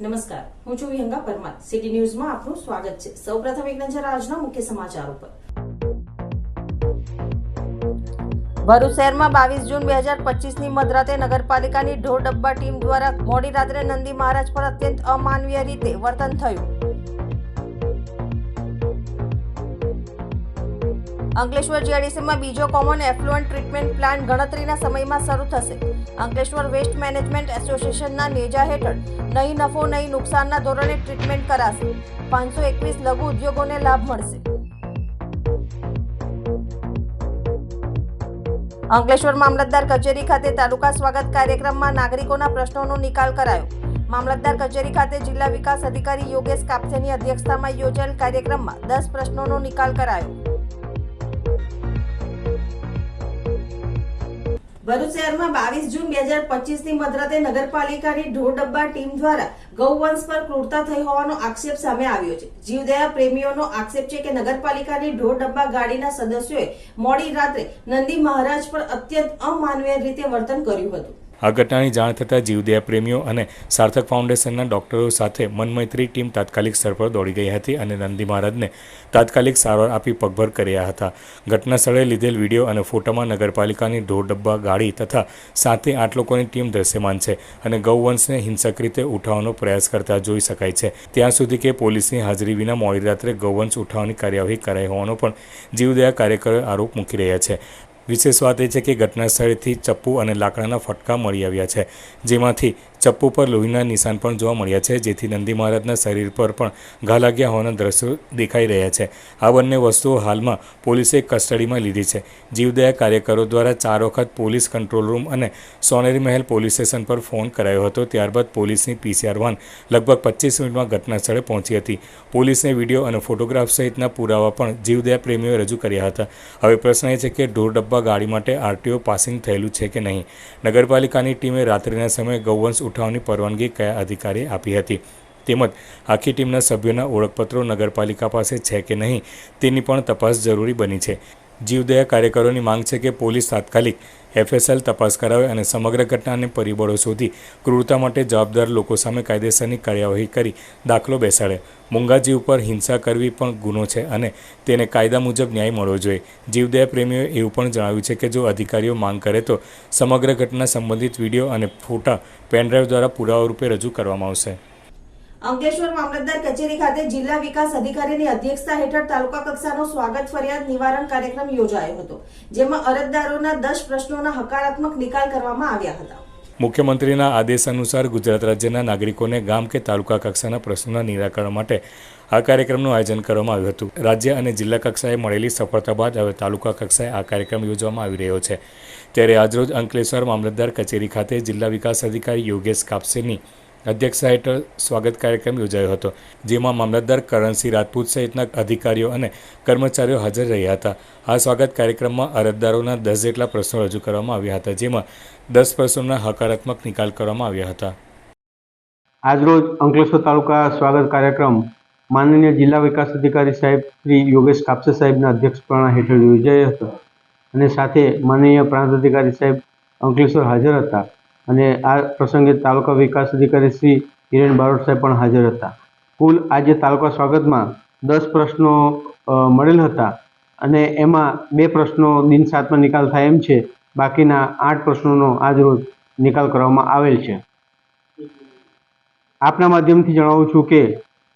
નમસ્કાર. હું છું વિહંગા પરમાર. સિટી ન્યૂઝમાં આપનું સ્વાગત છે. સૌપ્રથમ એક નજર આજના મુખ્ય સમાચારો પર. ભરૂચ શહેરમાં બાવીસ જૂન બે હજાર પચીસની મધરાતે નગરપાલિકાની ઢોર ડબ્બા ટીમ દ્વારા મોડી રાત્રે નંદી મહારાજ પર અત્યંત અમાનવીય રીતે વર્તન થયું. અંકલેશ્વર જીઆરડીસીમાં બીજો કોમન એફ્લુઅન્ટ ટ્રીટમેન્ટ પ્લાન ગણતરીના સમયમાં શરૂ થશે. અંકલેશ્વર વેસ્ટ મેનેજમેન્ટ એસોસિએશનના નેજા હેઠળ નહીં નફો, નહીં નુકસાનના ધોરણે ટ્રીટમેન્ટ કરાશે. પાંચસો એકવીસ લઘુ ઉદ્યોગોને લાભ મળશે. અંકલેશ્વર મામલતદાર કચેરી ખાતે તાલુકા સ્વાગત કાર્યક્રમમાં નાગરિકોના પ્રશ્નોનો નિકાલ કરાયો. મામલતદાર કચેરી ખાતે જિલ્લા વિકાસ અધિકારી યોગેશ કાપસેની અધ્યક્ષતામાં યોજાયેલ કાર્યક્રમમાં દસ પ્રશ્નોનો નિકાલ કરાયો. ભરૂચ શહેરમાં બાવીસ જૂન બે હજાર પચીસની મધરાતે નગરપાલિકાની ઢોર ડબ્બા ટીમ દ્વારા ગૌવંશ પર ક્રૂરતા થઈ હોવાનો આક્ષેપ સામે આવ્યો છે. જીવદયા પ્રેમીઓનો આક્ષેપ છે કે નગરપાલિકાની ઢોર ડબ્બા ગાડીના સદસ્યોએ મોડી રાત્રે નંદી મહારાજ પર અત્યંત અમાનવીય રીતે વર્તન કર્યું હતું. આ ઘટનાની જાણ થતાં જીવદયા પ્રેમીઓ અને સાર્થક ફાઉન્ડેશનના ડોક્ટરો સાથે મનમૈત્રી ટીમ તાત્કાલિક સ્થળ પર દોડી ગઈ હતી અને નંદી મહારાજને તાત્કાલિક સારવાર આપી પગભર કર્યા હતા. ઘટના સ્થળે લીધેલ વીડિયો અને ફોટામાં નગરપાલિકાની ઢોર ડબ્બા, ગાડી તથા સાતથી આઠ લોકોની ટીમ દ્રશ્યમાન છે અને ગૌવંશને હિંસક રીતે ઉઠાવવાનો પ્રયાસ કરતા જોઈ શકાય છે. ત્યાં સુધી કે પોલીસની હાજરી વિના મોડી રાત્રે ગૌવંશ ઉઠાવવાની કાર્યવાહી કરાઈ હોવાનો પણ જીવદયા કાર્યકરોએ આરોપ મૂકી રહ્યા છે. વિશેષ વાત એ છે કે ઘટના સ્થળેથી ચપ્પુ અને લાકડાના ફટકા મળી આવ્યા છે, જેમાંથી ચપ્પુ પર લોહીના નિશાન પણ જોવા મળ્યા છે, જેથી નંદી મહારાજના શરીર પર પણ ઘા લાગ્યા હોવાના દ્રશ્યો દેખાઈ રહ્યા છે. આ બંને વસ્તુઓ હાલમાં પોલીસે કસ્ટડીમાં લીધી છે. જીવદયા કાર્યકરો દ્વારા ચાર વખત પોલીસ કંટ્રોલ રૂમ અને સોનેરી મહેલ પોલીસ સ્ટેશન પર ફોન કરાયો હતો. ત્યારબાદ પોલીસની પીસીઆર વાન લગભગ પચીસ મિનિટમાં ઘટના સ્થળે પહોંચી હતી. પોલીસને વીડિયો અને ફોટોગ્રાફ સહિતના પુરાવા પણ જીવદયા પ્રેમીઓએ રજૂ કર્યા હતા. હવે પ્રશ્ન એ છે કે ઢોર ડબ્બા ગાડી માટે આરટીઓ પાસિંગ થયેલું છે કે નહીં? નગરપાલિકાની ટીમે રાત્રિના સમયે ગૌવંશ ઉઠાવવાની પરવાનગી કયા અધિકારીએ આપી હતી? તેમજ, આખી ટીમના સભ્યોના ઓળખપત્રો નગરપાલિકા પાસે છે કે નહીં, તેની પણ તપાસ જરૂરી બની છે. જીવદયા કાર્યકરોની માંગ છે કે પોલીસ તાત્કાલિક એફએસએલ તપાસ કરાવે અને સમગ્ર ઘટનાને પરિબળો શોધી ક્રૂરતા માટે જવાબદાર લોકો સામે કાયદેસરની કાર્યવાહી કરી દાખલો બેસાડે. મૂંગા જીવ પર હિંસા કરવી પણ ગુનો છે અને તેને કાયદા મુજબ ન્યાય મળવો જોઈએ. જીવદયા પ્રેમીઓએ એવું પણ જણાવ્યું છે કે જો અધિકારીઓ માંગ કરે તો સમગ્ર ઘટના સંબંધિત વીડિયો અને ફોટા પેનડ્રાઈવ દ્વારા પુરાવા રૂપે રજૂ કરવામાં આવશે. અંકલેશ્વર મામલતદાર કચેરી ખાતે જિલ્લા વિકાસ અધિકારીની અધ્યક્ષતા હેઠળ તાલુકા કક્ષાનો સ્વાગત ફરિયાદ નિવારણ કાર્યક્રમ યોજાયો હતો જેમાં અરજદારોના દસ પ્રશ્નોના હકારાત્મક નિકાલ કરવામાં આવ્યા હતા. મુખ્યમંત્રીના આદેશ અનુસાર ગુજરાત રાજ્યના નાગરિકોને ગામ કે તાલુકા કક્ષાના પ્રશ્નોના નિરાકરણ માટે આ કાર્યક્રમનું આયોજન કરવામાં આવ્યું હતું. રાજ્ય અને જિલ્લા કક્ષાએ મળેલી સફળતા બાદ હવે તાલુકા કક્ષાએ આ કાર્યક્રમ યોજવામાં આવી રહ્યો છે. ત્યારે આજરોજ અંકલેશ્વર મામલતદાર કચેરી ખાતે જિલ્લા વિકાસ અધિકારી યોગેશ કાપસેની અધ્યક્ષતા હેઠળ સ્વાગત કાર્યક્રમ યોજાયો હતો, જેમાં મામલતદાર કરણસિંહ રાજપૂત સહિતના અધિકારીઓ અને કર્મચારીઓ હાજર રહ્યા હતા. આ સ્વાગત કાર્યક્રમમાં અરજદારોના દસ જેટલા પ્રશ્નો રજૂ કરવામાં આવ્યા હતા, જેમાં દસ પ્રશ્નોના હકારાત્મક નિકાલ કરવામાં આવ્યા હતા. આજરોજ અંકલેશ્વર તાલુકા સ્વાગત કાર્યક્રમ માનનીય જિલ્લા વિકાસ અધિકારી સાહેબ શ્રી યોગેશ કાપસે સાહેબના અધ્યક્ષપણા હેઠળ યોજાયો હતો. અને સાથે માનનીય પ્રાંત અધિકારી સાહેબ અંકલેશ્વર હાજર હતા. અને આ પ્રસંગે તાલુકા વિકાસ અધિકારી શ્રી હિરેન બારોટ સાહેબ પણ હાજર હતા. કુલ આજે તાલુકા સ્વાગતમાં દસ પ્રશ્નો મળેલ હતા. અને એમાં બે પ્રશ્નો દિન સાતમાં નિકાલ થાય એમ છે. બાકીના આઠ પ્રશ્નોનો આજરોજ નિકાલ કરવામાં આવેલ છે. આપના માધ્યમથી જણાવું છું કે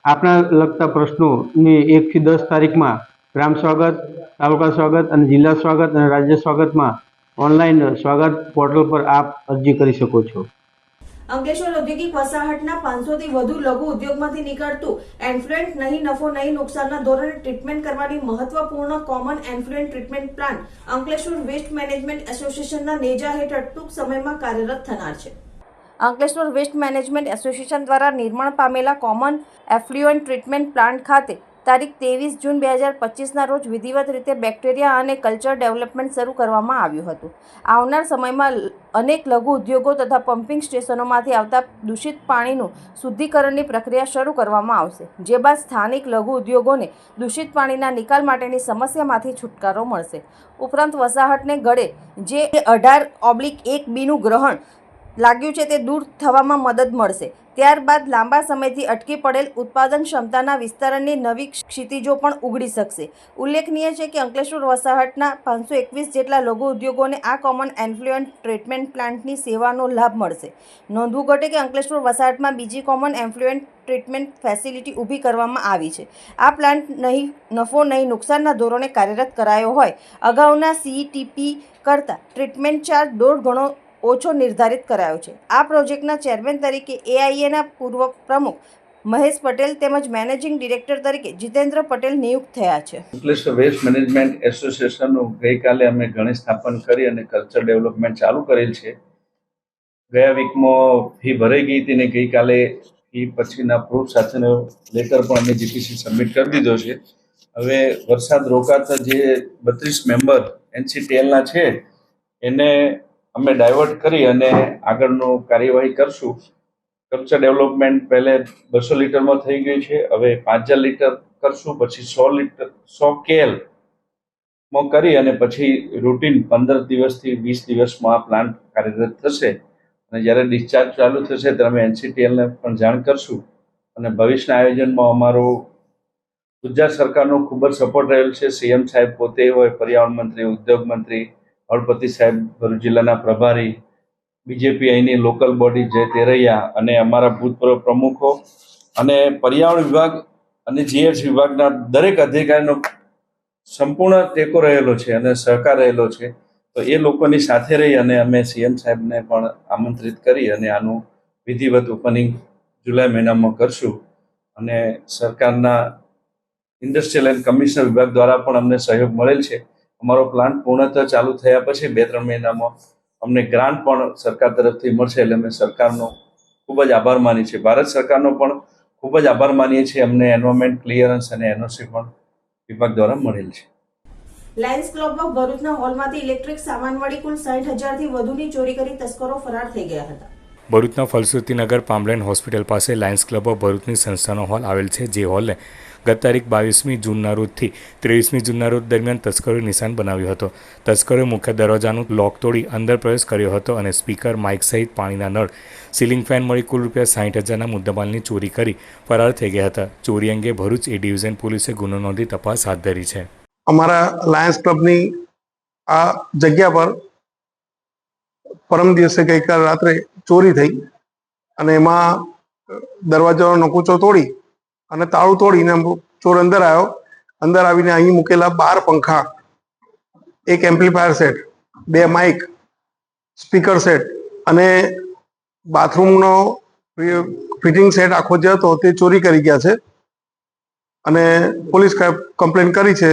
આપના લગતા પ્રશ્નોની એકથી દસ તારીખમાં ગ્રામ સ્વાગત, તાલુકા સ્વાગત અને જિલ્લા સ્વાગત અને રાજ્ય સ્વાગતમાં ઓનલાઈન સ્વાગત પોર્ટલ પર આપ અરજી કરી શકો છો. અંકલેશ્વર ઔદ્યોગિક વસાહતના પાંચસો થી વધુ લઘુ ઉદ્યોગમાંથી નીકળતું એન્ફ્લુએન્ટ નહીં, નફો નહીં, નુકસાનના ધોરણે ટ્રીટમેન્ટ કરવાની મહત્વપૂર્ણ common effluent treatment plan Ankleshwar waste management એસોસિએશનના નેજા હેઠળ ટૂંક સમયમાં કાર્યરત થનાર છે. અંકલેશ્વર વેસ્ટ મેનેજમેન્ટ એસોસિએશન દ્વારા નિર્માણ પામેલા કોમન એફ્લ્યુઅન્ટ ટ્રીટમેન્ટ પ્લાન્ટ ખાતે તારીખ ત્રેવીસ જૂન બે હજાર પચીસના રોજ વિધિવત રીતે બેક્ટેરિયા અને કલ્ચર ડેવલપમેન્ટ શરૂ કરવામાં આવ્યું હતું. આવનાર સમયમાં અનેક લઘુ ઉદ્યોગો તથા પમ્પિંગ સ્ટેશનોમાંથી આવતા દૂષિત પાણીનું શુદ્ધિકરણની પ્રક્રિયા શરૂ કરવામાં આવશે, જે બાદ સ્થાનિક લઘુ ઉદ્યોગોને દૂષિત પાણીના નિકાલ માટેની સમસ્યામાંથી છુટકારો મળશે. ઉપરાંત વસાહતને ગળે જે અઢાર ઓબ્લિક એક બીનું ગ્રહણ લાગ્યું છે તે દૂર થવામાં મદદ મળશે. ત્યારબાદ લાંબા સમયથી અટકી પડેલ ઉત્પાદન ક્ષમતાના વિસ્તરણની નવી ક્ષિતિજો પણ ઉઘડી શકશે. ઉલ્લેખનીય છે કે અંકલેશ્વર વસાહતના પાંચસો એકવીસ જેટલા લઘુ ઉદ્યોગોને આ કોમન એન્ફ્લુએન્ટ ટ્રીટમેન્ટ પ્લાન્ટની સેવાનો લાભ મળશે. નોંધવું ઘટે કે અંકલેશ્વર વસાહતમાં બીજી કોમન એન્ફ્લુએન્ટ ટ્રીટમેન્ટ ફેસિલિટી ઊભી કરવામાં આવી છે. આ પ્લાન્ટ નહીં, નફો નહીં, નુકસાનના ધોરણે કાર્યરત કરાયો હોય. અગાઉના સીટીપી કરતાં ટ્રીટમેન્ટ ચાર્જ દોઢ ગણો ઓછો નિર્ધારિત કરાયો છે. આ પ્રોજેક્ટના ચેરમેન તરીકે એઆઈએના પૂર્વ પ્રમુખ મહેશ પટેલ તેમજ મેનેજિંગ ડિરેક્ટર તરીકે જીતેન્દ્ર પટેલ નિયુક્ત થયા છે. વેસ્ટ મેનેજમેન્ટ એસોસિએશનનું ગઈકાલે અમે ગણેશ સ્થાપન કરી અને કલ્ચર ડેવલપમેન્ટ ચાલુ કરેલ છે. ગયા વીકમાં ફી ભરાઈ ગઈ હતી ને ગઈકાલે ફી પછીના પ્રૂફ સાથેનો લેટર પણ અમે જીપીસી સબમિટ કરી દીધો છે. હવે વરસાદ રોકાતા જે બત્રીસ મેમ્બર એનસીટીએલના છે, એને અમે ડાયવર્ટ કરી અને આગળનું કાર્યવાહી કરશું. કલ્ચર ડેવલપમેન્ટ પહેલે બસો લીટરમાં થઈ ગયું છે, હવે પાંચ હજાર લીટર કરશું, પછી સો લીટર, સો કેલમાં કરી અને પછી રૂટીન પંદર દિવસથી વીસ દિવસમાં આ પ્લાન્ટ કાર્યરત થશે. અને જ્યારે ડિસ્ચાર્જ ચાલુ થશે, ત્યારે અમે એનસીટીએલને પણ જાણ કરશું. અને ભવિષ્યના આયોજનમાં અમારો ગુજરાત સરકારનો ખૂબ જ સપોર્ટ રહેલ છે. સીએમ સાહેબ પોતે હોય, પર્યાવરણ મંત્રી, ઉદ્યોગ મંત્રી હળપતિ સાહેબ ભરૂચ જિલ્લાના પ્રભારી બીજેપી અહીંની લોકલ બોડી જય તેરૈયા અને અમારા ભૂતપૂર્વ પ્રમુખો અને પર્યાવરણ વિભાગ અને જીએસ વિભાગના દરેક અધિકારીનો સંપૂર્ણ ટેકો રહેલો છે અને સહકાર રહેલો છે. તો એ લોકોની સાથે રહી અને અમે સીએમ સાહેબને પણ આમંત્રિત કરી અને આનું વિધિવત ઓપનિંગ જુલાઈ મહિનામાં કરશું. અને સરકારના ઇન્ડસ્ટ્રીયલ એન્ડ કમિશનર વિભાગ દ્વારા પણ અમને સહયોગ મળેલ છે. અમારો પ્લાન્ટ પૂર્ણતઃ ચાલુ થયા પછી બે ત્રણ મહિનામાં અમને ગ્રાન્ટ પણ સરકાર તરફથી મળશે એટલે અમે સરકારનો ખૂબ જ આભાર માની છીએ. ભારત સરકારનો પણ ખૂબ જ આભાર માનીએ છીએ. અમને એન્વાયરમેન્ટ ક્લિયરન્સ અને એનઓસી પણ વિભાગ દ્વારા મળેલ છે. લાયન્સ ક્લબ ઓફ ભરૂચના હોલમાંથી ઇલેક્ટ્રિક સામાન મળી કુલ સાઠ હજારથી વધુની ચોરી કરી તસ્કરો ફરાર થઈ ગયા હતા. ભરૂચના ફલશ્રુતિનગર પામલેન હોસ્પિટલ પાસે લાયન્સ ક્લબ ઓફ ભરૂચની સંસ્થાનો હોલ આવેલ છે. જે હોલને ગત તારીખ બાવીસમી જૂનના રોજથી ત્રેવીસમી જૂનના રોજ દરમિયાન તસ્કરોએ નિશાન બનાવ્યો હતો. તસ્કરોએ મુખ્ય દરવાજાનું લોક તોડી અંદર પ્રવેશ કર્યો હતો અને સ્પીકર માઇક સહિત પાણીના નળ, સીલિંગ ફેન મળી કુલ રૂપિયા સાઠ હજારના મુદ્દામાલની ચોરી કરી ફરાર થઈ ગયા હતા. ચોરી અંગે ભરૂચ એ ડિવિઝન પોલીસે ગુનો નોંધી તપાસ હાથ ધરી છે. અમારા લાયન્સ ક્લબની આ જગ્યા પર પરમ દિવસે ગઈકાલ રાત્રે ચોરી થઈ અને એમાં દરવાજાનો નકુચો તોડી અને તાળું તોડીને ચોર અંદર આવ્યો. અંદર આવીને અહીં મૂકેલા બાર પંખા, એક એમ્પ્લીફાયર સેટ બે માઇક સ્પીકર સેટ અને બાથરૂમનો ફિટિંગ સેટ આખો જે હતો તે ચોરી કરી ગયા છે. અને પોલીસ કમ્પ્લેન કરી છે.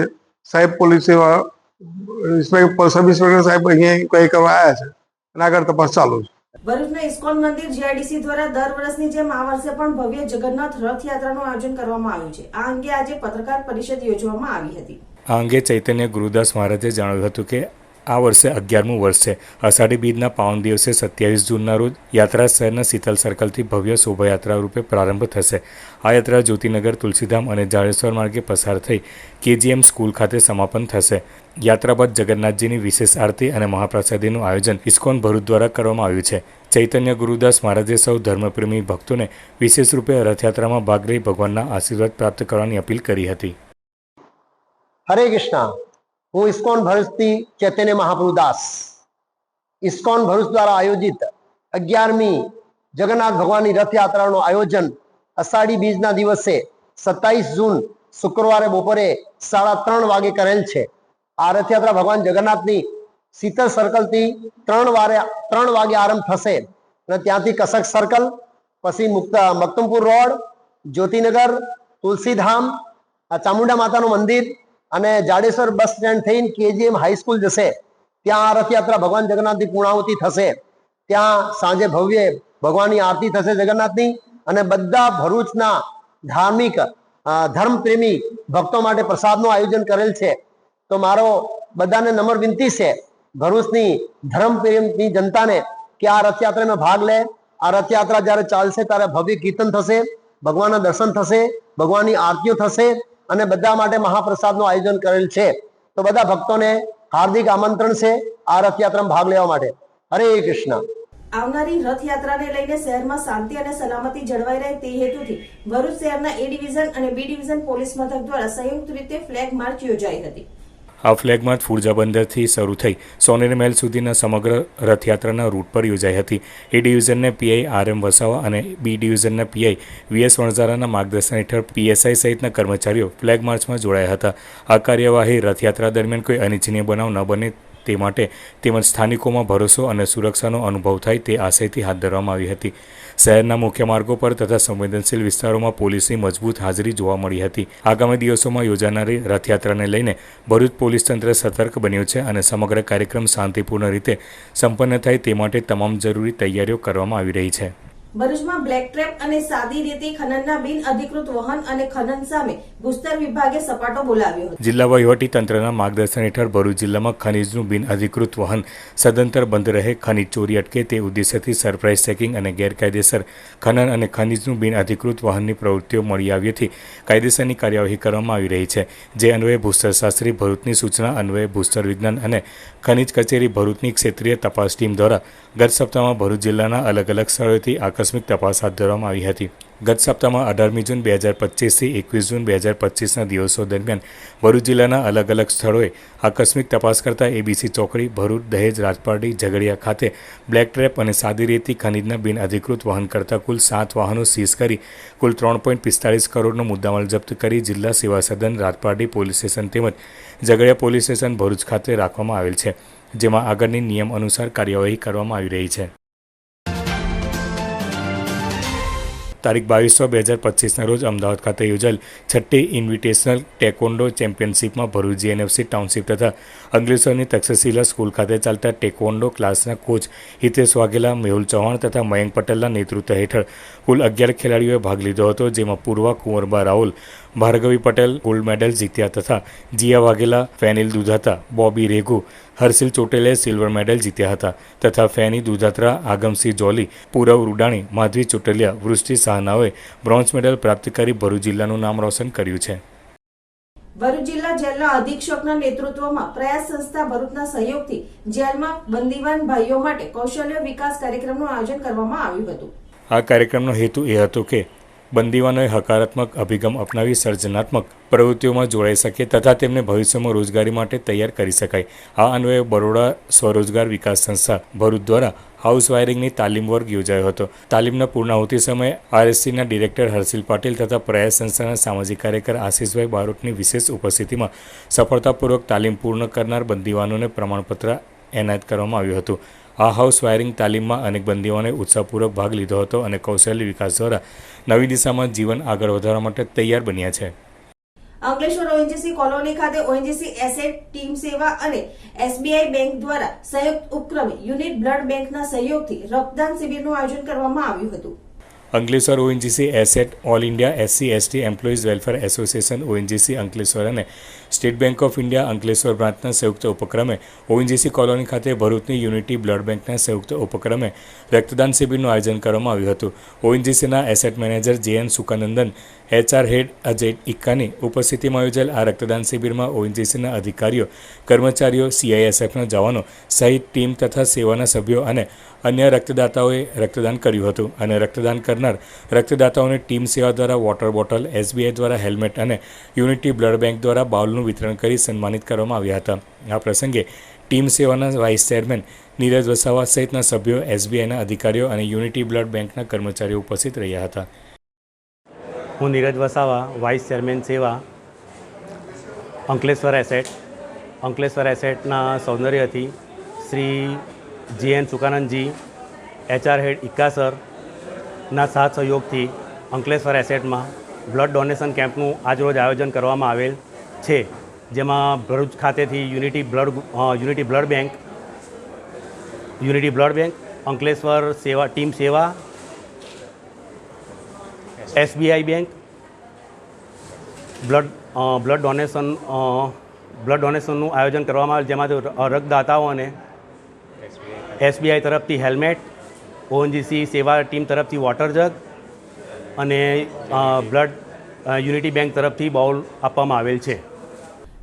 સાહેબ પોલીસ ઇન્સ્પેક્ટર સબ ઇન્સ્પેક્ટર સાહેબ અહીંયા કઈ કરવા આવ્યા છે. અને આગળ તપાસ ચાલુ છે. ભરૂચના ઇસ્કોન મંદિર જીઆઈડીસી દ્વારા દર વર્ષની જેમ આ વર્ષે પણ ભવ્ય જગન્નાથ રથયાત્રાનું આયોજન કરવામાં આવ્યું છે. આ અંગે આજે પત્રકાર પરિષદ યોજવામાં આવી હતી. આ અંગે ચૈતન્ય ગુરુદાસ મહારાજે જણાવ્યું હતું કે આ વર્ષે અગિયારમું વર્ષ છે. અષાઢી બીજના પાવન દિવસે સત્યાવીસ જૂનના રોજ યાત્રા શહેરના શીતલ સર્કલથી ભવ્ય શોભાયાત્રા રૂપે પ્રારંભ થશે. આ યાત્રા જ્યોતિનગર, તુલસીધામ અને જાડેશ્વર માર્ગે પસાર થઈ કેજીએમ સ્કૂલ ખાતે સમાપન થશે. યાત્રા બાદ જગન્નાથજીની વિશેષ આરતી અને મહાપ્રસાદીનું આયોજન ઇસ્કોન ભરૂચ દ્વારા કરવામાં આવ્યું છે. ચૈતન્ય ગુરુદાસ મહારાજે સૌ ધર્મપ્રેમી ભક્તોને વિશેષ રૂપે રથયાત્રામાં ભાગ લઈ ભગવાનના આશીર્વાદ પ્રાપ્ત કરવાની અપીલ કરી હતી. હરે કૃષ્ણ. હું ઇસ્કોન ભરૂચથી ચેતન્ય મહાપ્રભુ દાસ. ઇસ્કોન ભરૂચ દ્વારા આયોજિત અગિયારમી જગન્નાથ ભગવાનની રથયાત્રાનું આયોજન અષાઢી બીજના દિવસે સત્તાવીસ જૂન શુક્રવારે બપોરે સાડા ત્રણ વાગે કરેલ છે. આ રથયાત્રા ભગવાન જગન્નાથની શીતળ સર્કલથી ત્રણ વારે, ત્રણ વાગે આરંભ થશે. અને ત્યાંથી કસક સર્કલ પછી મુક્ત, મક્તમપુર રોડ, જ્યોતિનગર, તુલસીધામ, આ ચામુંડા માતાનું મંદિર અને જાડેશ્વર બસ સ્ટેન્ડ થઈને કેજીએમ હાઈસ્કૂલ જશે. ત્યાં રથયાત્રા ભગવાન જગન્નાથની પૂર્ણાહુતિ થશે. ત્યાં સાંજે ભવ્ય ભગવાનની આરતી થશે જગન્નાથની અને બધા ભરૂચના ધાર્મિક ધર્મપ્રેમી ભક્તો માટે પ્રસાદનું આયોજન કરેલ છે. તો મારો બધાને નમ્ર વિનંતી છે ભરૂચની ધર્મપ્રેમની જનતાને કે આ રથયાત્રામાં ભાગ લે. આ રથયાત્રા જ્યારે ચાલશે ત્યારે ભવ્ય કીર્તન થશે, ભગવાનના દર્શન થશે, ભગવાનની આરતીઓ થશે અને બધા માટે મહાપ્રસાદનું આયોજન કરેલ છે. તો બધા ભક્તોને હાર્દિક આમંત્રણ છે આ રથયાત્રામાં ભાગ લેવા માટે. હરે કૃષ્ણ. આવનારી રથયાત્રાને લઈને શહેરમાં શાંતિ અને સલામતી જળવાઈ રહે તે હેતુથી ભરૂચ શહેરના એ ડિવિઝન અને બી ડિવિઝન પોલીસ મથક દ્વારા સંયુક્ત રીતે ફ્લેગ માર્ચ યોજાઈ હતી. આ ફ્લેગ માર્ચ ફુરજા બંદરથી શરૂ થઈ સોનેરી મહેલ સુધીના સમગ્ર રથયાત્રાના રૂટ પર યોજાઈ હતી. એ ડિવિઝનના પીઆઈ આર એમ વસાવા અને બી ડિવિઝનના પીઆઈ વીએસ વણઝારાના માર્ગદર્શન હેઠળ પીએસઆઈ સહિતના કર્મચારીઓ ફ્લેગ માર્ચમાં જોડાયા હતા. આ કાર્યવાહી રથયાત્રા દરમિયાન કોઈ અનિચ્છનીય બનાવ ન બને તે માટે તેમજ સ્થાનિકોમાં ભરોસો અને સુરક્ષાનો અનુભવ થાય તે આશયથી હાથ ધરવામાં આવી હતી. શહેરના મુખ્ય માર્ગો પર તથા સંવેદનશીલ વિસ્તારોમાં પોલીસની મજબૂત હાજરી જોવા મળી હતી. આગામી દિવસોમાં યોજાનારી રથયાત્રાને લઈને ભરૂચ પોલીસ તંત્ર સતર્ક બન્યું છે અને સમગ્ર કાર્યક્રમ શાંતિપૂર્ણ રીતે સંપન્ન થાય તે માટે તમામ જરૂરી તૈયારીઓ કરવામાં આવી રહી છે. ભરૂચમાં બ્લેક ટ્રેપ અને સાદી રેતી ખનનના બિન અધિકૃત વહન અને ખનન સામે ભૂસ્તર વિભાગે સપાટો બોલાવ્યો હતો. જિલ્લા વહીવટી તંત્રના માર્ગદર્શન હેઠળ ભરૂચ જિલ્લામાં ખનીજનું બિન અધિકૃત વહન સદંતર બંધ રહે, ખનીજ ચોરી અટકે તે ઉદ્દેશ્યથી સરપ્રાઇઝ ચેકિંગ અને ગેરકાયદેસર ખનન અને ખનીજનું બિન અધિકૃત વહનની પ્રવૃત્તિઓ મળી આવ્યથી કાયદેસરની કાર્યવાહી કરવામાં આવી રહી છે. જે અન્વયે ભૂસ્તરશાસ્ત્રી ભરૂચની સૂચના, અન્વયે ભૂસ્તર વિજ્ઞાન અને ખનીજ કચેરી ભરૂચની ક્ષેત્રીય તપાસ ટીમ દ્વારા ગત સપ્તાહમાં ભરૂચ જિલ્લાના અલગ અલગ સ્થળોએથી આકસ્મિક તપાસ હાથ ધરવામાં આવી હતી. ગત સપ્તાહમાં અઢારમી જૂન બે હજાર પચીસથી એકવીસ જૂન બે હજાર પચીસના દિવસો દરમિયાન ભરૂચ જિલ્લાના અલગ અલગ સ્થળોએ આકસ્મિક તપાસ કરતા એબીસી ચોકડી, ભરૂચ દહેજ, રાજપારડી, ઝઘડિયા ખાતે બ્લેક ટ્રેપ અને સાદી રેતી ખનીજના બિન અધિકૃત વહન કરતા કુલ સાત વાહનો સીઝ કરી, કુલ ત્રણ પોઈન્ટ પિસ્તાળીસ કરોડનો મુદ્દામાલ જપ્ત કરી જિલ્લા સેવા સદન, રાજપારડી પોલીસ સ્ટેશન તેમજ ઝઘડિયા પોલીસ સ્ટેશન ભરૂચ ખાતે રાખવામાં આવેલ છે, જેમાં આગળની નિયમ અનુસાર કાર્યવાહી કરવામાં આવી રહી છે. તારીખ બાવીસો બે હજાર પચીસના રોજ અમદાવાદ ખાતે યોજાયેલ છઠ્ઠી ઇન્વિટેશનલ ટેકોન્ડો ચેમ્પિયનશિપમાં ભરૂચ જીએનએફસી ટાઉનશીપ તથા અંગ્રેસરની તક્ષશિલા સ્કૂલ ખાતે ચાલતા ટેકોન્ડો ક્લાસના કોચ હિતેશ વાઘેલા, મેહુલ ચૌહાણ તથા મયંક પટેલના નેતૃત્વ હેઠળ કુલ અગિયાર ખેલાડીઓએ ભાગ લીધો હતો, જેમાં પૂર્વા કુંવરબા રાહુલ ભાર્ગવી પટેલ ગોલ્ડ મેડલ જીત્યા તથા જીયા વાઘેલા ફેનિલ દુધાતા બોબી રેગુ હર્ષિલ ચોટેલે સિલ્વર મેડલ જીત્યા હતા તથા ફેની દુધાત્રા આગમસિંહ જોલી પૂરવ રૂડાણી માધવી ચોટલિયા વૃષ્ટિ સાહનાઓએ બ્રોન્ઝ મેડલ પ્રાપ્ત કરી ભરૂચ જિલ્લાનું નામ રોશન કર્યું છે. ભરૂચ જિલ્લા જેલના અધિક્ષકના નેતૃત્વમાં પ્રયાસ સંસ્થા ભરૂચના સહયોગથી જેલમાં બંદીવાન ભાઈઓ માટે કૌશલ્ય વિકાસ કાર્યક્રમનું આયોજન કરવામાં આવ્યું હતું. આ કાર્યક્રમનો હેતુ એ હતો કે બંદીવાનોએ હકારાત્મક અભિગમ અપનાવી સર્જનાત્મક પ્રવૃત્તિઓમાં જોડાઈ શકે તથા તેમને ભવિષ્યમાં રોજગારી માટે તૈયાર કરી શકાય. આ અન્વયે બરોડા સ્વરોજગાર વિકાસ સંસ્થા ભરૂચ દ્વારા હાઉસ વાયરિંગની તાલીમ વર્ગ યોજાયો હતો. તાલીમના પૂર્ણાહુતિ સમયે આરએસસીના ડિરેક્ટર હર્ષિલ પાટીલ તથા પ્રયાસ સંસ્થાના સામાજિક કાર્યકર આશીષભાઈ બારોટની વિશેષ ઉપસ્થિતિમાં સફળતાપૂર્વક તાલીમ પૂર્ણ કરનાર બંદીવાનોને પ્રમાણપત્ર એનાયત કરવામાં આવ્યું હતું. આ હાઉસ વાયરિંગ તાલીમમાં અનેક બંદીઓને ઉત્સાહપૂર્વક ભાગ લીધો હતો અને કૌશલ્ય વિકાસ દ્વારા નવી દિશામાં જીવન આગળ વધારવા માટે તૈયાર બન્યા છે. અંકલેશ્વર ઓએનજીસી કોલોની ખાતે ઓએનજીસી એસેટ ટીમ સેવા અને એસબીઆઈ બેંક દ્વારા સંયુક્ત ઉપક્રમે યુનિટ બ્લડ બેંકના સહયોગથી રક્તદાન શિબિરનું આયોજન કરવામાં આવ્યું હતું. Ankleshwar ONGC asset all India SC ST employees welfare association ONGC Ankleshwar અને state bank of India Ankleshwar બ્રાન્ચના સંયુક્ત ઉપક્રમે ઓએનજીસી કોલોની ખાતે ભરૂચની યુનિટી બ્લડ બેંકના સંયુક્ત ઉપક્રમે રક્તદાન શિબિરનું આયોજન કરવામાં આવ્યું હતું. ઓએનજીસીના asset manager J N Sukanandan, HR head Ajay ઇક્કાની ઉપસ્થિતિમાં યોજાયેલ આ રક્તદાન શિબિરમાં ઓએનજીસીના અધિકારીઓ, કર્મચારીઓ સીઆઈએસએફના જવાનો સહિત ટીમ તથા સેવાના સભ્યો અને અન્ય રક્તદાતાઓએ રક્તદાન કર્યું હતું અને રક્તદાન કરનાર રક્તદાતાઓને ટીમ સેવા દ્વારા વોટર બોટલ એસબીઆઈ દ્વારા હેલ્મેટ અને યુનિટી બ્લડ બેંક દ્વારા બાઉલનું વિતરણ કરી સન્માનિત કરવામાં આવ્યા હતા. આ પ્રસંગે ટીમ સેવાના વાઇસ ચેરમેન નીરજ વસાવા સહિતના સભ્યો, એસબીઆઈના અધિકારીઓ અને યુનિટી બ્લડ બેંકના કર્મચારીઓ ઉપસ્થિત રહ્યા હતા. હું નીરજ વસાવા, વાઇસ ચેરમેન સેવા, અંકલેશ્વર એસેટ. અંકલેશ્વર એસેટના સૌંદર્યથી Shri G N Sukanandji, HR head ઇક્કાસરના સાથ સહયોગથી અંકલેશ્વર એસેટમાં બ્લડ ડોનેશન કેમ્પનું આજરોજ આયોજન કરવામાં આવેલ. છે, જેમાં ભરૂચ ખાતેથી unity blood unity blood bank, unity blood bank, Ankleshwar Seva, team Seva, SBI bank, blood blood donation blood ડોનેશનનું આયોજન કરવામાં આવેલ, જેમાં રક્તદાતાઓને એસબીઆઈ તરફથી હેલ્મેટ, ઓએનજીસી સેવા ટીમ તરફથી વોટર જગ અને બ્લડ યુનિટી બેંક તરફથી બાઉલ આપવામાં આવેલ છે.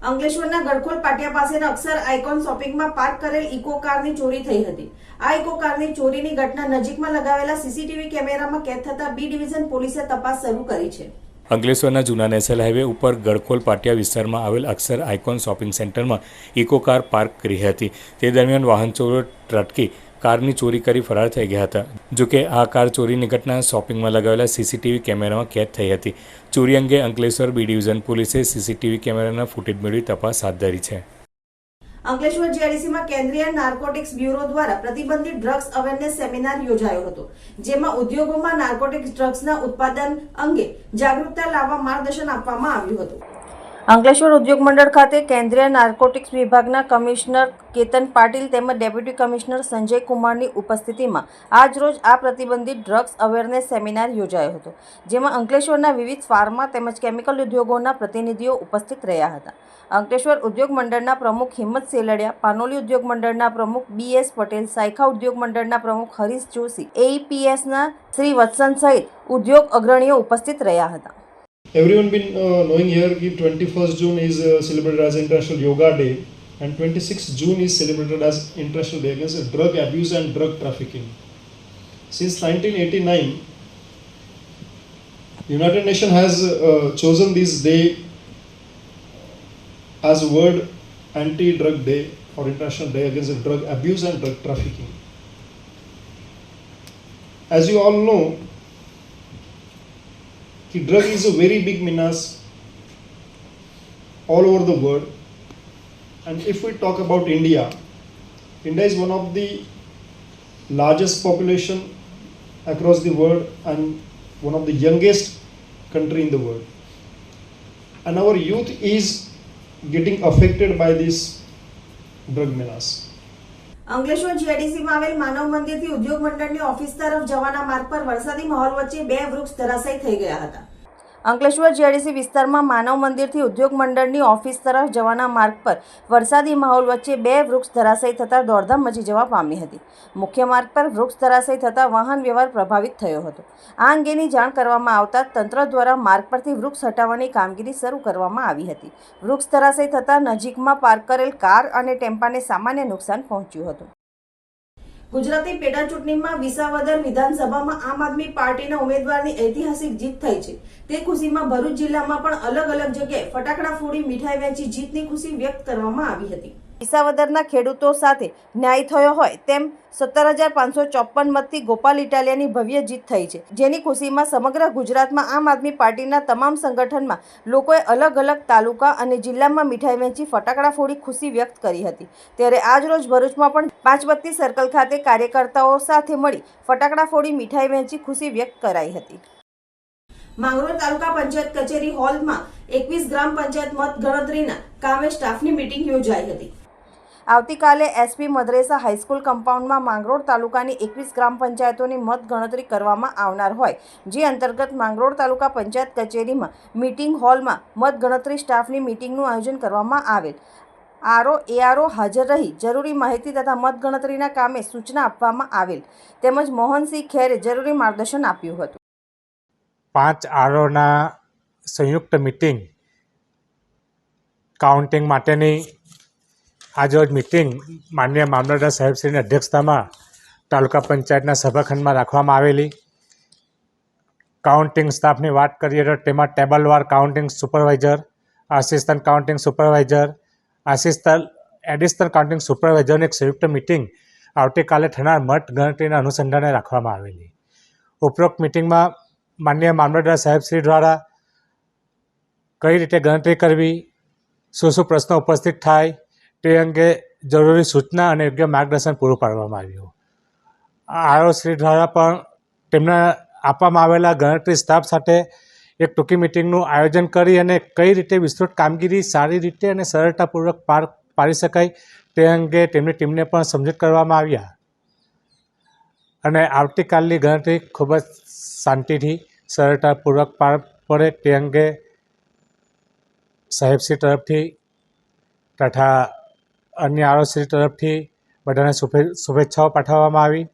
અંકલેશ્વરના ગડખોલ પાટિયા પાસેના અક્ષર આઇકોન શોપિંગમાં પાર્ક કરેલ ઇકો કારની ચોરી થઈ હતી. આ ઇકો કારની ચોરીની ઘટના નજીકમાં લગાવેલા સીસીટીવી કેમેરામાં કેદ થતા બી ડિવિઝન પોલીસે તપાસ શરૂ કરી છે. અંકલેશ્વરના જૂના નેશનલ હાઈવે ઉપર ગડખોલ પાટિયા વિસ્તારમાં આવેલ અક્ષર આઇકોન શોપિંગ સેન્ટરમાં ઇકો કાર પાર્ક કરી હતી. તે દરમિયાન વાહન ચોરો ત્રટકી કારની ચોરી કરી ફરાર થઈ ગયા હતા. જોકે આ કાર ચોરીની ઘટના શોપિંગમાં લગાવેલા સીસીટીવી કેમેરામાં કેદ થઈ હતી. ચોરી અંગે અંકલેશ્વર બી ડિવિઝન પોલીસે સીસીટીવી કેમેરાના ફૂટેજ મેળવી તપાસ હાથ ધરી છે. અંકલેશ્વર જીઆરડીસીમાં કેન્દ્રીય નાર્કોટિક્સ બ્યુરો દ્વારા પ્રતિબંધિત ડ્રગ્સ અવેરનેસ સેમિનાર યોજાયો હતો, જેમાં ઉદ્યોગોમાં નાર્કોટિક્સ ડ્રગ્સના ઉત્પાદન અંગે જાગૃતતા લાવવા માર્ગદર્શન આપવામાં આવ્યું હતું. અંકલેશ્વર ઉદ્યોગ મંડળ ખાતે કેન્દ્રીય નાર્કોટિક્સ વિભાગના કમિશનર કેતન પાટીલ તેમજ ડેપ્યુટી કમિશનર સંજય કુમારની ઉપસ્થિતિમાં આજરોજ આ પ્રતિબંધિત ડ્રગ્સ અવેરનેસ સેમિનાર યોજાયો હતો, જેમાં અંકલેશ્વરના વિવિધ ફાર્મા તેમજ કેમિકલ ઉદ્યોગોના પ્રતિનિધિઓ ઉપસ્થિત રહ્યા હતા. અંકલેશ્વર ઉદ્યોગ મંડળના પ્રમુખ હિંમત સેલડિયા, પાનોલી ઉદ્યોગ મંડળના પ્રમુખ બી એસ પટેલ, સાયખા ઉદ્યોગ મંડળના પ્રમુખ હરીશ જોશી એઈપીએસના શ્રી વત્સન સહિત ઉદ્યોગ અગ્રણીઓ ઉપસ્થિત રહ્યા હતા. Everyone been uh, knowing here that 21st June is uh, celebrated as International Yoga Day and 26th June is celebrated as International Day Against Drug Abuse and Drug Trafficking. Since 1989, United Nations has uh, chosen this day as World Anti-Drug Day or International Day Against Drug Abuse and Drug Trafficking. As you all know, कि drug is a very big menace all over the world. And if we talk about india india is one of the largest population across the world and one of the youngest country in the world. And our youth is getting affected by this drug menace Ankleshwar જીઆઈડીસીમાં આવેલ માનવ મંદિરથી ઉદ્યોગ મંડળની office તરફ જવાના માર્ગ પર વરસાદી માહોલ વચ્ચે બે વૃક્ષ ધરાશાયી થઈ ગયા હતા. અંકલેશ્વર જીઆરડીસી વિસ્તારમાં માનવ મંદિરથી ઉદ્યોગ મંડળની ઓફિસ તરફ જવાના માર્ગ પર વરસાદી માહોલ વચ્ચે બે વૃક્ષ ધરાશયી થતાં દોડધામ મચી જવા પામી હતી. મુખ્ય માર્ગ પર વૃક્ષ ધરાશયી થતાં વાહન વ્યવહાર પ્રભાવિત થયો હતો. આ અંગેની જાણ કરવામાં આવતા તંત્ર દ્વારા માર્ગ પરથી વૃક્ષ હટાવવાની કામગીરી શરૂ કરવામાં આવી હતી. વૃક્ષ ધરાશયી થતાં નજીકમાં પાર્ક કરેલ કાર અને ટેમ્પાને સામાન્ય નુકસાન પહોંચ્યું હતું. ગુજરાતી પેટા ચૂંટણીમાં વિસાવદર વિધાનસભામાં આમ આદમી પાર્ટીના ઉમેદવારની ઐતિહાસિક જીત થઈ છે. તે ખુશીમાં ભરૂચ જિલ્લામાં પણ અલગ અલગ જગ્યાએ ફટાકડા ફોડી મીઠાઈ વહેંચી જીતની ખુશી વ્યક્ત કરવામાં આવી હતી. વિસાવદરના ખેડૂતો સાથે ન્યાય થયો હોય તેમ સત્તર હજાર પાંચસો ચોપન મતથી ગોપાલ ઇટાલિયાની ભવ્ય જીત થઈ છે. જેની ખુશીમાં સમગ્ર ગુજરાતમાં આમ આદમી પાર્ટીના તમામ સંગઠનમાં લોકોએ અલગ અલગ તાલુકા અને જિલ્લામાં મીઠાઈ વહેંચી ફટાકડા ફોડી ખુશી વ્યક્ત કરી હતી. ત્યારે આજ રોજ ભરૂચમાં પણ પાંચબત્તી સર્કલ ખાતે કાર્યકર્તાઓ સાથે મળી ફટાકડા ફોડી મીઠાઈ વહેંચી ખુશી વ્યક્ત કરાઈ હતી. માંગરોળ તાલુકા પંચાયત કચેરી હોલમાં એકવીસ ગ્રામ પંચાયત મત ગણતરીના કામે સ્ટાફની મીટિંગ યોજાઈ હતી. આવતીકાલે એસપી મદ્રેસા હાઈસ્કૂલ કમ્પાઉન્ડમાં માંગરોળ તાલુકાની એકવીસ ગ્રામ પંચાયતોની મત ગણતરી કરવામાં આવનાર હોય, જે અંતર્ગત માંગરોળ તાલુકા પંચાયત કચેરીમાં મિટિંગ હોલમાં મતગણતરી સ્ટાફની મિટિંગનું આયોજન કરવામાં આવેલ. આરઓ, એઆરઓ હાજર રહી જરૂરી માહિતી તથા મતગણતરીના કામે સૂચના આપવામાં આવેલ. તેમજ મોહનસિંહ ખેરે જરૂરી માર્ગદર્શન આપ્યું હતું. પાંચ આરઓના સંયુક્ત મિટિંગ કાઉન્ટિંગ માટેની આજરોજ મિટિંગ માનનીય મામલતદાર સાહેબશ્રીની અધ્યક્ષતામાં તાલુકા પંચાયતના સભાખંડમાં રાખવામાં આવેલી. કાઉન્ટિંગ સ્ટાફની વાત કરીએ તો તેમાં ટેબલવાર counting supervisor assistant counting supervisor assistant additional counting સુપરવાઇઝરની એક સંયુક્ત મિટિંગ આવતીકાલે થનાર મત ગણતરીના અનુસંધાને રાખવામાં આવેલી. ઉપરોક્ત મિટિંગમાં માનનીય મામલતદાર સાહેબશ્રી દ્વારા કઈ રીતે ગણતરી કરવી, શું શું પ્રશ્નો ઉપસ્થિત થાય તે અંગે જરૂરી સૂચના અને યોગ્ય માર્ગદર્શન પૂરું પાડવામાં આવ્યું. આરઓશ્રી દ્વારા પણ તેમના આપવામાં આવેલા ગણતરી સ્ટાફ સાથે એક ટૂંકી મિટિંગનું આયોજન કરી અને કઈ રીતે વિસ્તૃત કામગીરી સારી રીતે અને સરળતાપૂર્વક પાર પાડી શકાય તે અંગે તેમની ટીમને પણ સમજૂત કરવામાં આવ્યા. અને આવતીકાલની ગણતરી ખૂબ જ શાંતિથી, સરળતાપૂર્વક પાર પડે તે અંગે સાહેબશ્રી તરફથી તથા અન્ય આરોશ્રી તરફથી બધાને શુભેચ્છાઓ પાઠવવામાં આવી.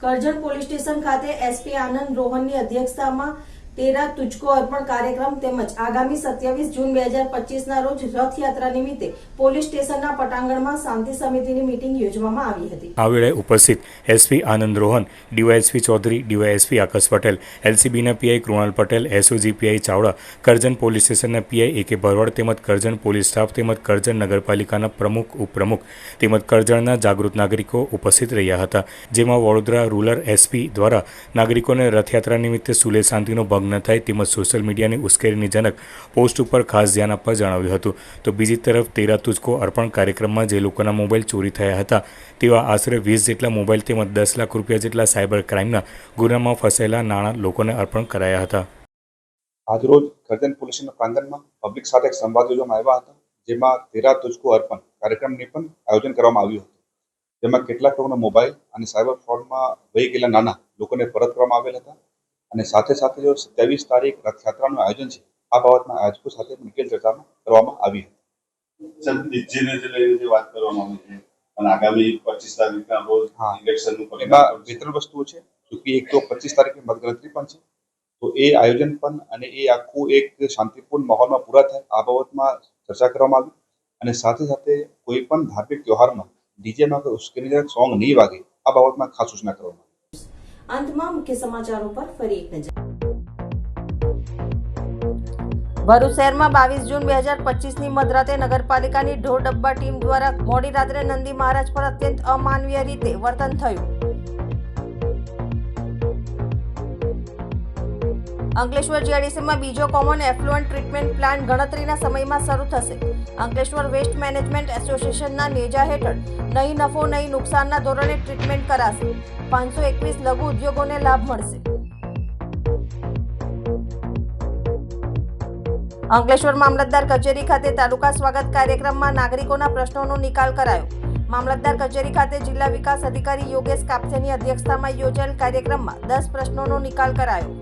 કરજણ પોલીસ સ્ટેશન ખાતે એસપી આનંદ રોહનની અધ્યક્ષતામાં તેરા તુચકો અર્પણ કાર્યક્રમ તેમજ આગામી સત્યાવીસ જૂન બે હજાર પચીસના રોજ રથયાત્રા નિમિત્તે પોલીસ સ્ટેશનના પટાંગણમાં શાંતિ સમિતિની મિટિંગ યોજવામાં આવી હતી. આ વેળાએ ઉપસ્થિત SP Anand Rohan, DYSP Chaudhari, DYSP Akash Patel, એલસીબીના PI Krunal Patel, SOG PI Chavda, Karjan police સ્ટેશનના પીઆઈ કે ભરવાડ તેમજ કરજણ પોલીસ સ્ટાફ તેમજ કરજણ નગરપાલિકાના પ્રમુખ, ઉપપ્રમુખ તેમજ કરજણના જાગૃત નાગરિકો ઉપસ્થિત રહ્યા હતા. જેમાં વડોદરા રૂરલ એસપી દ્વારા નાગરિકોને રથયાત્રા નિમિત્તે સુલે શાંતિનો ભંગ ન થાય તેમજ સોશિયલ મીડિયાની ઉશ્કેરણીજનક પોસ્ટ ઉપર ખાસ ધ્યાન આપવા જણાવ્યું હતું. તો બીજી તરફ તેરા તુજકો અર્પણ કાર્યક્રમમાં જે લોકોના મોબાઈલ ચોરી થયા હતા, તેવા આશરે વીસ જેટલા મોબાઈલ તેમજ દસ લાખ રૂપિયા જેટલા સાયબર ક્રાઇમના ગુનામાં ફસાયેલા નાણાં લોકોને અર્પણ કરાયા હતા. આજરોજ કરજણ પોલીસના પ્રાંગણમાં પબ્લિક સાથે એક સંવાદ યોજવામાં આવ્યા હતા, જેમાં તેરા તુજકો અર્પણ કાર્યક્રમની પણ આયોજન કરવામાં આવ્યું હતું. જેમાં કેટલાક લોકોના મોબાઈલ અને સાયબર ફ્રોડમાં વહી ગયેલા નાના લોકોને પરત કરવામાં આવેલ હતા. અને સાથે સાથે જો સત્યાવીસ તારીખ રથયાત્રાનું આયોજન છે આ બાબતમાં આયોજકો સાથે ડિટેલ ચર્ચામાં કરવામાં આવી હતી. સર લઈને જે વાત કરવામાં આવી છે અને આગામી પચીસ તારીખના રોજ ઇલેક્શનનું એમાં બે ત્રણ વસ્તુઓ છે કે એક તો પચીસ તારીખની મતગણતરી પણ છે તો એ આયોજન પણ અને એ આખું એક શાંતિપૂર્ણ માહોલમાં પૂરા થાય આ બાબતમાં ચર્ચા કરવામાં આવી. અને સાથે સાથે કોઈ પણ ધાર્મિક તહેવારમાં ડીજેમાં ઉશ્કેરણીજનક સોંગ નહીં વાગે આ બાબતમાં ખાસ સૂચના કરવામાં આવી. અંતમાં મુખ્ય સમાચારો પર ફરી એક નજર. ભરૂચ શહેરમાં બાવીસ જૂન બે હજાર પચીસની મધરાતે નગરપાલિકાની ઢોર ડબ્બા ટીમ દ્વારા મોડી રાત્રે નંદી મહારાજ પર અત્યંત અમાનવીય રીતે વર્તન થયું. અંકલેશ્વર જીઆઈડીસીમાં બીજો કોમન એફ્લુઅન્ટ ટ્રીટમેન્ટ પ્લાન ગણતરીના સમયમાં શરૂ થશે. અંકલેશ્વર વેસ્ટ મેનેજમેન્ટ એસોસિએશનના નેજા હેઠળ નહીં નફો, નહીં નુકસાનના ધોરણે ટ્રીટમેન્ટ કરાશે. પાંચસો એકવીસ લઘુ ઉદ્યોગોને લાભ મળશે. અંકલેશ્વર મામલતદાર કચેરી ખાતે તાલુકા સ્વાગત કાર્યક્રમમાં નાગરિકોના પ્રશ્નોનો નિકાલ કરાયો. મામલતદાર કચેરી ખાતે જિલ્લા વિકાસ અધિકારી યોગેશ કાપસેની અધ્યક્ષતામાં યોજાયેલ કાર્યક્રમમાં દસ પ્રશ્નોનો નિકાલ કરાયો.